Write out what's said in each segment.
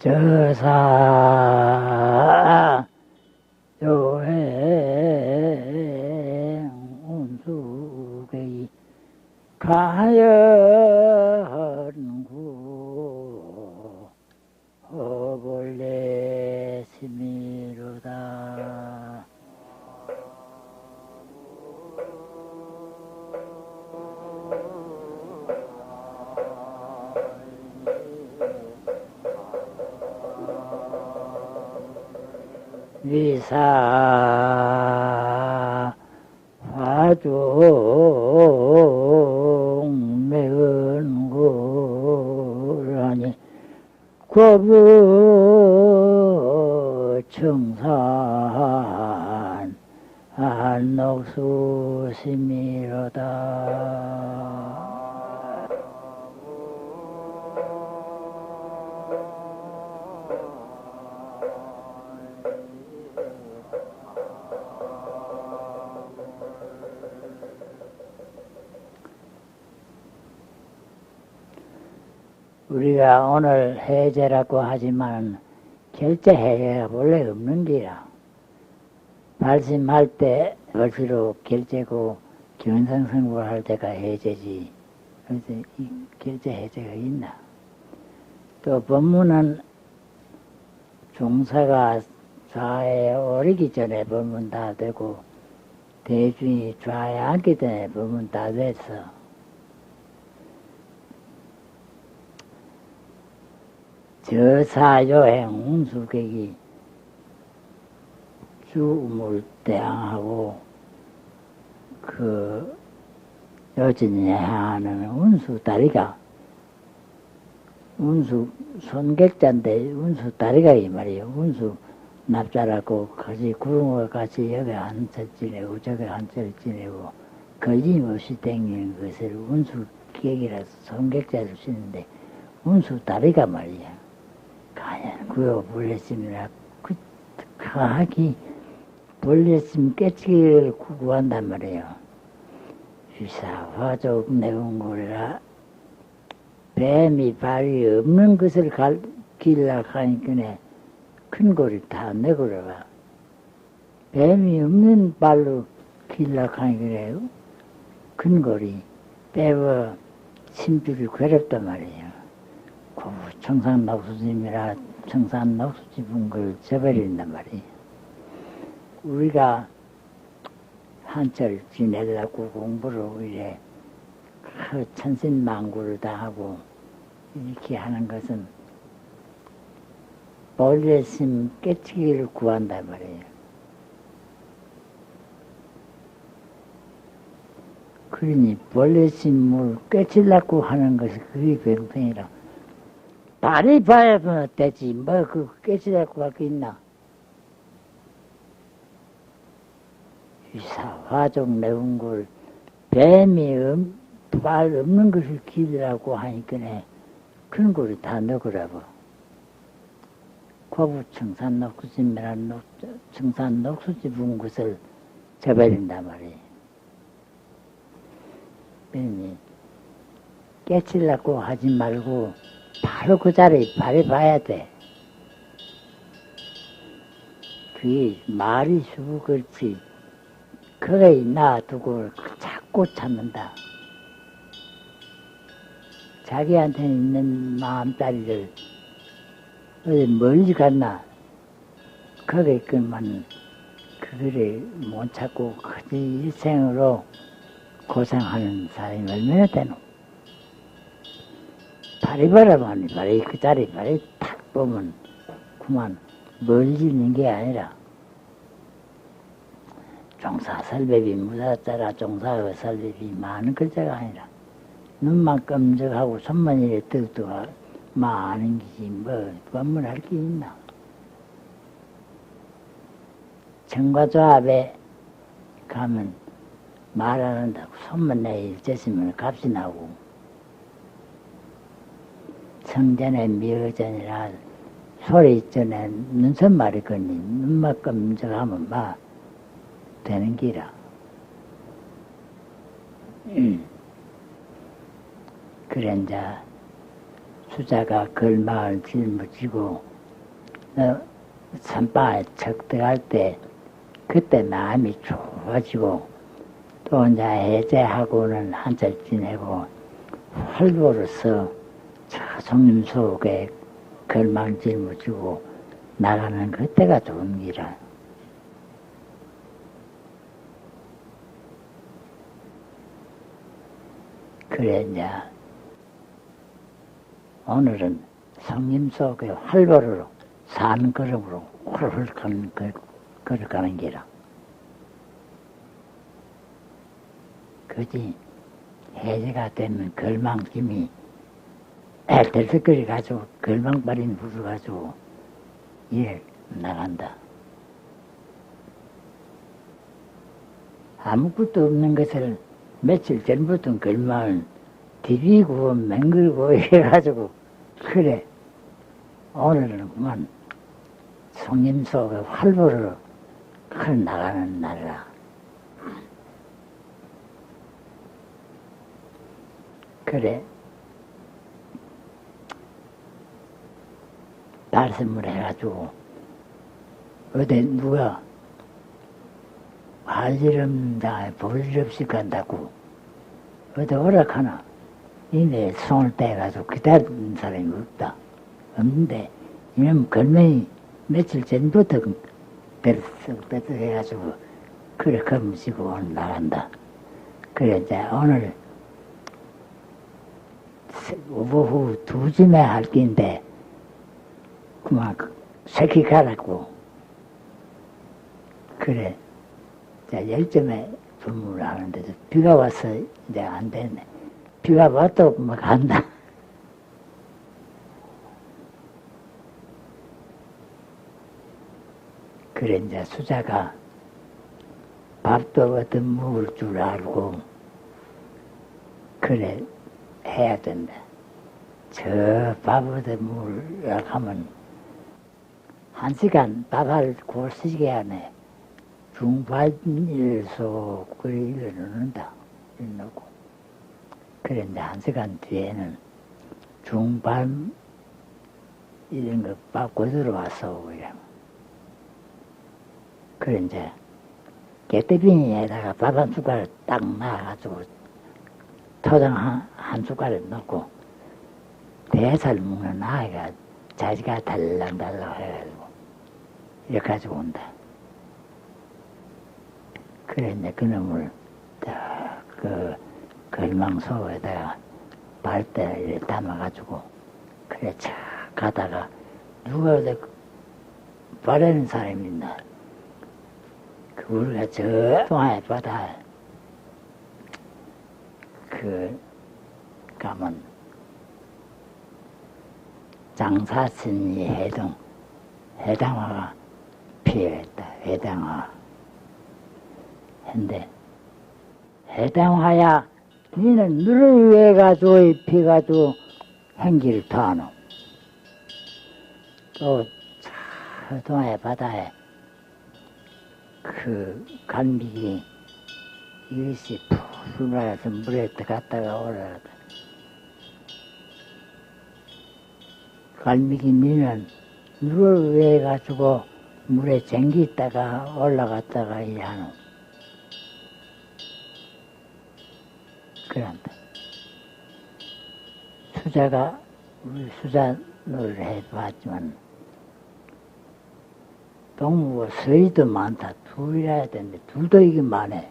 저사 우리가 오늘 해제라고 하지만 결제 해제가 원래 없는 기라. 발심할 때 벌시로 결제고 견성승부를 할 때가 해제지. 그래서 이 결제 해제가 있나? 또 법문은 종사가 좌에 오르기 전에 법문 다 되고 대중이 좌에 앉기 전에 법문 다 됐어. 저사요행 운수객이 주음을 대항하고 그 여진에 향하는 운수 다리가 운수 손객자인데 운수 다리가 이 말이에요. 운수 납자라고 같이 구름과 같이 여기 한철 지내고 저기 한철 지내고 거짓없이 댕기는 것을 운수 객이라서 손객자를 쓰는데 운수 다리가 말이야. 가연 구요 불렸음이라 그 가하기 불렸음 깨치기를 구구한단 말이에요. 유사 화족 내운골라 뱀이 발이 없는 것을 갈, 길라 하니까 큰 골이 다 내고려봐. 뱀이 없는 발로 길라 하니까 큰 골이 빼워 심줄이 괴롭단 말이에요. 고부 청산 녹수짐이라 청산 녹수집은 걸 저버린단 말이에요. 우리가 한철 지내려고 공부를 이래 그 천신망구를 다 하고 이렇게 하는 것은 본래심 깨치기를 구한단 말이에요. 그러니 본래심을 깨치려고 하는 것이 그게 병통이라. 발이 봐야 되지. 뭐, 그, 깨치려고 할 게 있나? 사, 화종, 내운골, 뱀이 음, 발 없는 것을 기르라고 하니까 큰 골이 다 넣으라고. 고부 청산 녹수집이란 녹, 청산 녹수집 은 것을 저버린단 말이에요. 그러니 깨치려고 하지 말고 바로 그 자리에 발에 봐야 돼. 그게 말이 수고 그렇지. 거기 놔두고 자꾸 찾는다. 자기한테 있는 마음다리를 어디 멀리 갔나? 거기 있건만 그 그거를 못 찾고 그지 일생으로 고생하는 사람이 얼마나 되노? 바라보니 발이 그 자리 발이 탁 보면 그만 멀리 있는 게 아니라 종사 설법이 무사자라 종사설법이 많은 글자가 아니라 눈만 끔적하고 손만 이래 뜨뜨가 많은 것이 뭐 법문할 게 있나? 정과조합에 가면 말 안 한다고 손만 내 일제시면 값이 나고 성전에 미어전이라 소리 전에 눈썹 말이 거니 눈만 끔적하면 막 되는 기라. 음. 그래 이제 수자가 걸마을 짊어지고 어, 선방에 척 들어갈 때 그때 마음이 좋아지고 또 이제 해제하고는 한참 지내고 활보로서 손님 속에 걸망 짊어지고 나가는 그때가 좋은 기라. 이제 오늘은 성님 속에 활보로 산 걸음으로 훌훌 걸어가는 기라. 그지 해제가 되면 걸망짐이 들썩거리 가지고 걸망발인 부수 가지고 일 나간다. 아무것도 없는 것을 며칠 전부터 걸망을 디비고 맹글고 해가지고 그래 오늘은 그만 속에 활보로 흘 나가는 날이라. 그래 말씀을 해가지고 어디 누가 할일없다 볼일 없이 간다고. 어디 오락하나? 이내 손을 떼가지고 기다리는 사람이 없다. 없는데 이놈 걸명이 며칠 전부터 뱃썩 뱃썩 해가지고 그래 검지고 오늘 나간다. 그래 이제 오늘 오후 두쯤에 할 긴데 그만 새끼 가라고. 그래 자 열점에 분무를 하는데도 비가 와서 이제 안 되네 비가 와도 막 간다 그래 이제 수자가 밥도 어떤 먹을 줄 알고 그래 해야 된다. 저 밥을 물을 하면 한 시간 밥을 고시게 하네. 중반일소 그일을 넣는다. 넣고. 그런데 한 시간 뒤에는 중반 이런 거 받고 들어와서 그냥. 그래 이제 깨대비에다가 밥 한 숟갈 딱 놔가지고 토장 한, 한 숟가락 넣고 대살 먹는 아이가 자지가 달랑달랑 해가지고 이렇게 가지고 온다. 이제 그놈을 딱그 걸망소에다가 발대 이렇게 담아가지고 그래 착 가다가 누가 어디 바라는 사람이 있나? 그 우리가 저 동아의 바다에 그 가면 장사신이 해동 해당화가 피했다. 해당화 근데 해당화야 니는 누를 위해 가지고 피가지고 행기를 더하노 또 동해 바다에 그 간빅이 이것이 푹 올라가서 물에 들어갔다가 올라가다. 갈매기 미는 물을 왜 가지고 물에 쟁기 있다가 올라갔다가 일하노. 그런다. 수자가 우리 수자를 해봤지만 동무가 서희도 많다. 둘이라 해야 되는데 둘도 이게 많네.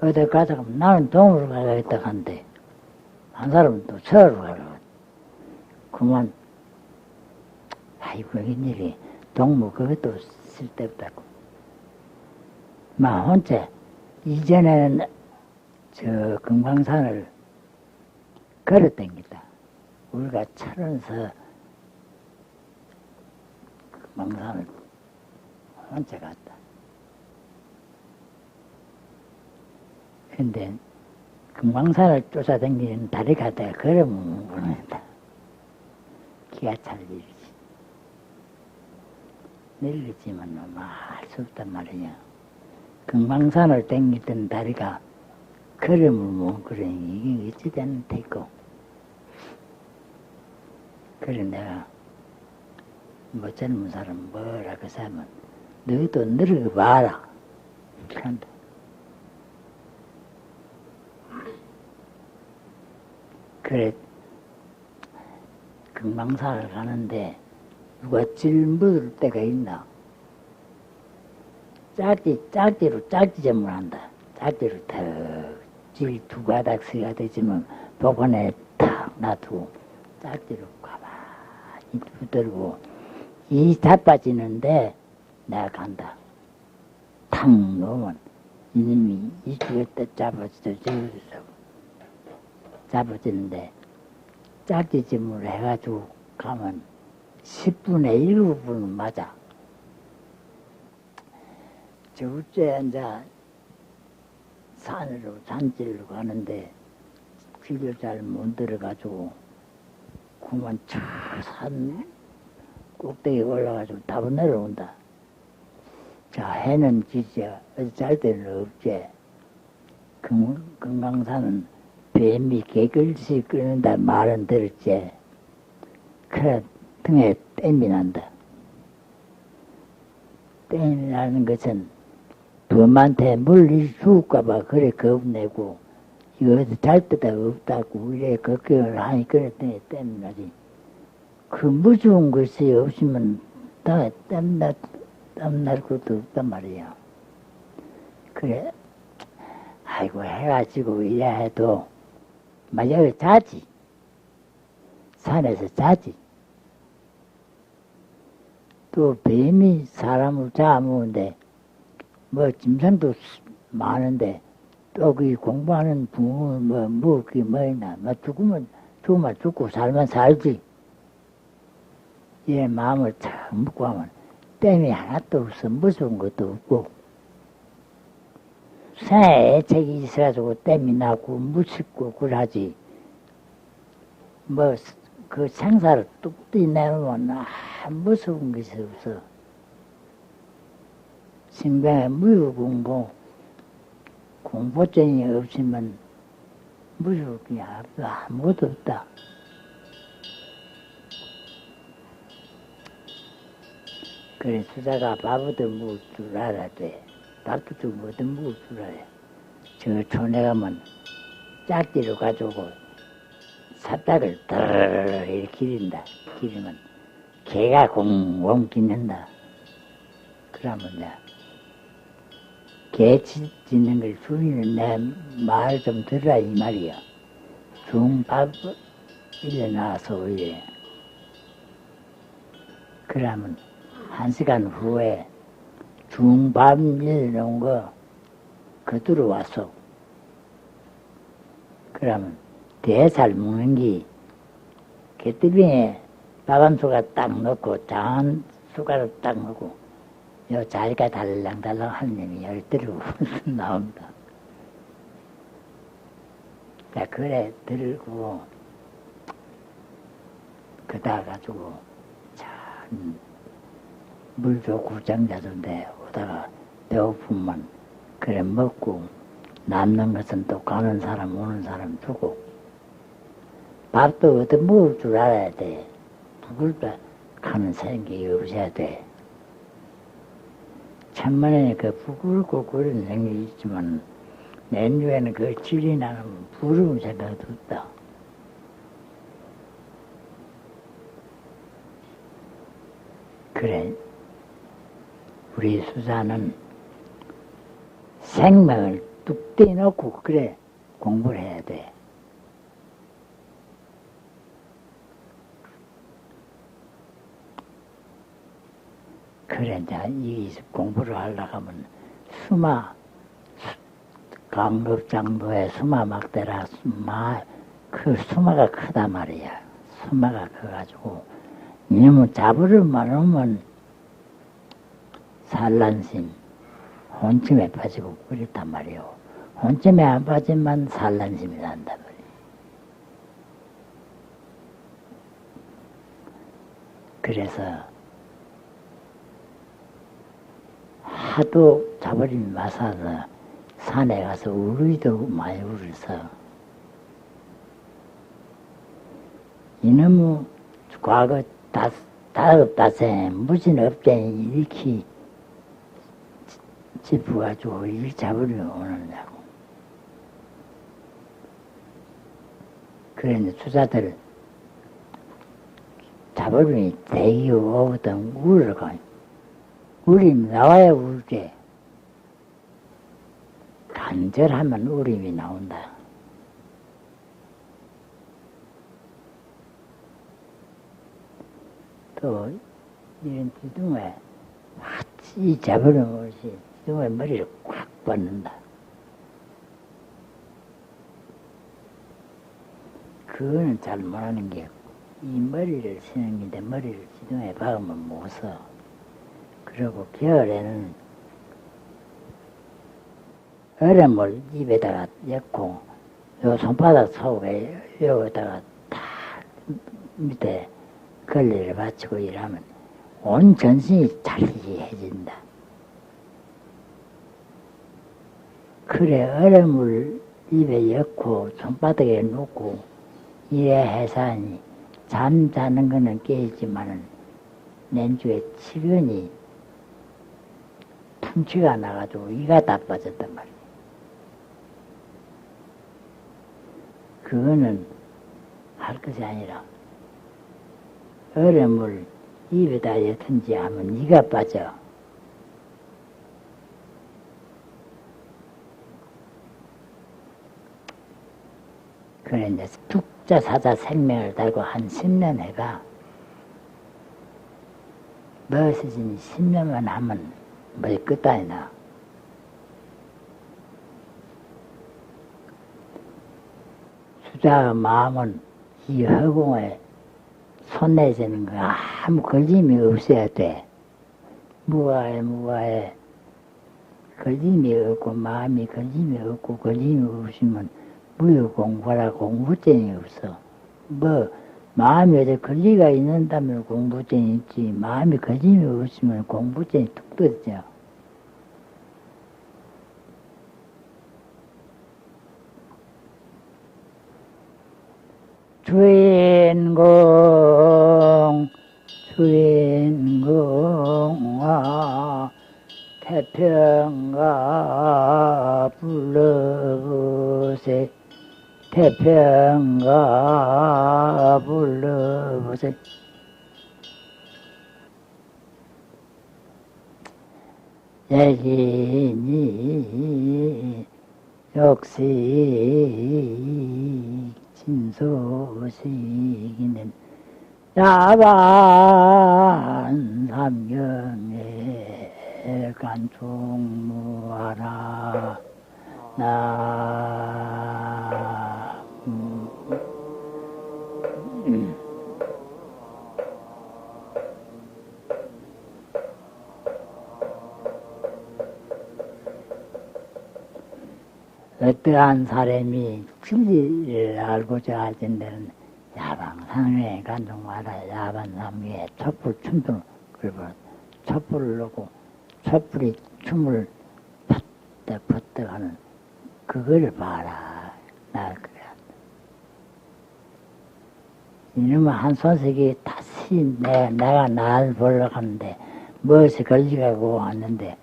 어디 가다가 나는 동으로 가야겠다 한데 한 사람은 또 서로 가라고. 그만 아이고 웬일이 동무 그것도 쓸데없다고. 마 혼자 이전에는 저 금강산을 걸어 댕기다. 우리가 차면서 금강산을 혼자 갔다. 근데 금강산을 쫓아다니는 다리가 내가 걸으면 보낸다. 기가 찰 일이지. 늘리지만 뭐할수 없단 말이야. 금강산을 댕기던 다리가 걸음을 못 걸으니 이게 어찌 되는 테고. 그래 내가 뭐 젊은 사람 뭐라 그 사람은 너희도 늙어 봐라. 이렇게 한다. 그래 금강산을 가는데 누가 질 묻을 때가 있나? 짝지, 짝지로 짝지 전문한다. 짝지로 탁 질 두 가닥 세 가닥 지면 복원에 탁 놔두고 짝지로 가만히 붙들고 이 자빠지는데 내가 간다. 탁 놓으면 이놈이 이쪽에 딱 잡아지죠. 저기서 잡아지는데 짝지짐을 해가지고 가면 10분에 1분은 맞아. 저째 이제 산으로 산길로 가는데 길을 잘 못 들어가지고 그만 저산 꼭대기 올라가지고 답을 내려온다. 자 해는 어디 잘 때는 없지. 금, 금강산은 뱀이 개글씨 끓는다 말은 들었지. 그래 등에 땜이 난다. 땜이 나는 것은 범한테 물리 죽을까봐 그래 겁내고. 이거 어디 잘 데가 없다고 이래 걱정을 하니 그래 등에 땜이 나지. 그 무서운 것이 없으면 다 땀나 땀날 것도 없단 말이야. 그래. 아이고 해가지고 이래 해도 만약에 자지. 산에서 자지. 또 뱀이 사람을 잡으는데 뭐 짐승도 많은데 또그 공부하는 부모는 뭐 뭐그 뭐있나? 뭐 죽으면 죽으면 죽고 살면 살지. 이 마음을 참 먹고 하면 땜이 하나도 없어. 무서운 것도 없고. 생에 애착이 있어가지고 땜이 나고 무섭고 그러지. 뭐 그 생사를 뚝 떼내면 아 무서운 것이 없어 생명에 무효공부 공포증이 없으면 무서울 게 아무것도 없다. 그래 수자가 밥부터 먹을 줄 알아야 돼. 밥도 좀 뭐든 먹을 줄 알아야 저 촌에 가면 짝지로 가지고 삽닭을 드르르 이렇게 기린다. 기르면 개가 공공 짖는다. 그러면 내가 개 짖- 짖는 걸 주인은 내 말 좀 들으라 이 말이야. 중밥 일어나서 이래. 그러면 한 시간 후에 중밥 일어놓은 거 그대로 왔어. 그러면 대살 먹는 게한 숟가락 딱 넣고 장한 숟가락 딱 넣고 요 자리가 달랑달랑 하는 놈이 열대로 나온다. 자, 그래 들고 그다 가지고 참물 좋고 장자던데 오다가 배고프면 그래 먹고 남는 것은 또 가는 사람 오는 사람 주고 밥도 어디 먹을 줄 알아야 돼. 부글다 가는 생각이 없어야 돼. 천만에 그 그런 생각이 있지만 내주에는 그 질이 나는 부러운 생각도 없다. 그래. 우리 수사는 생명을 뚝 떼놓고 그래 공부를 해야 돼. 그래 이 공부를 하려고 하면 수마 강급장도에 수마 막대라 수마 그 수마가 크단 말이야. 수마가 커가지고 이놈은 잡으려만 하면 산란심 혼침에 빠지고 그렇단 말이요. 혼침에 안 빠지면 산란심이 난단 말이야. 그래서 하도 잡으림이 맞아서 산에 가서 울기도 많이 울어서 이놈의 과거 다, 다급다세 무진 업쟁이 이렇게 짚어가지고 일 잡으려 오느냐고. 그런데 투자들 잡으려니 대기 오거든 울어가. 울 림이 나와야 울게. 간절하면 울림이 나온다. 또 이런 기둥에 이 잡으는 것이 기둥에 머리를 꽉 받는다. 그거는 잘 못하는 게 이 머리를 쓰는 건데 머리를 기둥에 박으면 못 써. 그리고 겨울에는 얼음을 입에다가 엮고 요 손바닥 속에 여기다가 다 밑에 걸리를 받치고 일하면 온 전신이 자리해진다. 그래 얼음을 입에 엮고 손바닥에 놓고 이래 해사니 잠자는 거는 깨지만은 낸주에 치근이 풍치가 나가지고 이가 다 빠졌단 말이야. 그거는 할 것이 아니라 얼음을 입에다 엿든지 하면 이가 빠져. 그래 이제 tuk자 사자 생명을 달고 한 10년 해봐. 멋있으니 10년만 하면 머리 끝다이 나. 수자의 마음은 이 허공에 손 내지는 거 아무 걸림이 없어야 돼. 무아해, 무아해. 걸림이 없고, 마음이 걸림이 없고, 걸림이 없으면 무효 공부라 공부증이 없어. 뭐, 마음이 어디 걸리가 있는다면 공부증이 있지, 마음이 걸림이 없으면 공부증이 뚝 떨어져. 주인공, 주인공아, 태평가 불러보세. 태평가 불러보세. 예진이 역시 진소식이는 야반 삼경에 간총무하라 나 어떠한 사람이 진리를 알고자 하던 데는 야방상회에 간동하라 야반상회에 촛불 춤도 그리고 촛불을 놓고 촛불이 춤을 퍼뜩 퍼뜩 하는 그걸 봐라 나 그래 이놈의 한 손색이 다시 내, 내가 나를 보러 가는데 무엇이 걸리가고 왔는데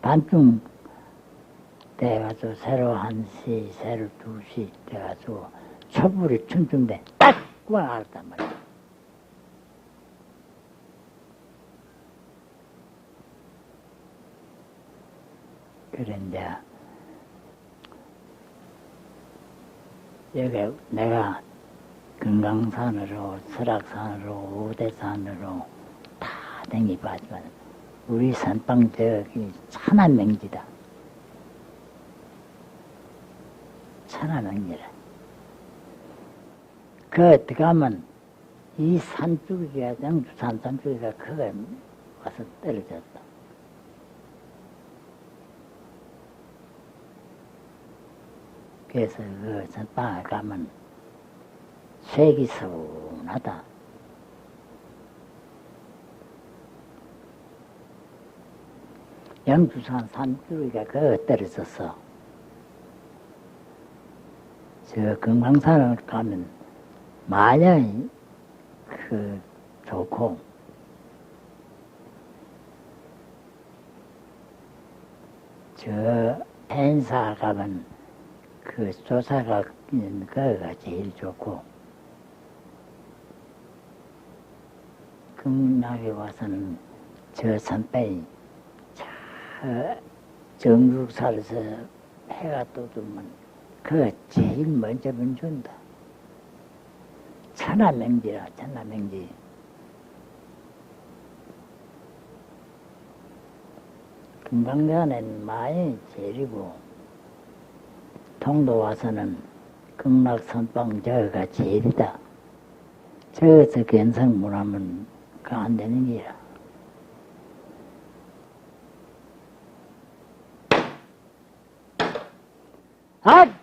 반쯤 돼가지고 새로 한 시, 새로 두 시 돼가지고 촛불이 춤춘데 딱 구워나갔단 말이야. 그런데 여기 내가 금강산으로 설악산으로 우대산으로 다 댕기봤지만 우리 선방 저기 천안 명지다. 천안 명지라. 그 들어가면 이 산줄기가 영주 산 산줄기가 그거 와서 떨어졌다. 그래서 그 선방에 가면 색이 서운하다. 영주산 산줄기가 그거 떨어졌어. 저 금강산을 가면 마냥 그 좋고 저 행사 가면 그 조사가 있는 거가 제일 좋고 극락에 와서는 저저 정육살에서 해가 떠들면 그거 제일 먼저 번준다. 천하명지라 천하명지. 금강산은 많이 제일이고 통도 와서는 극락선방 저가 제일이다. 저기서 견성문하면 그안 되는 기라. 아!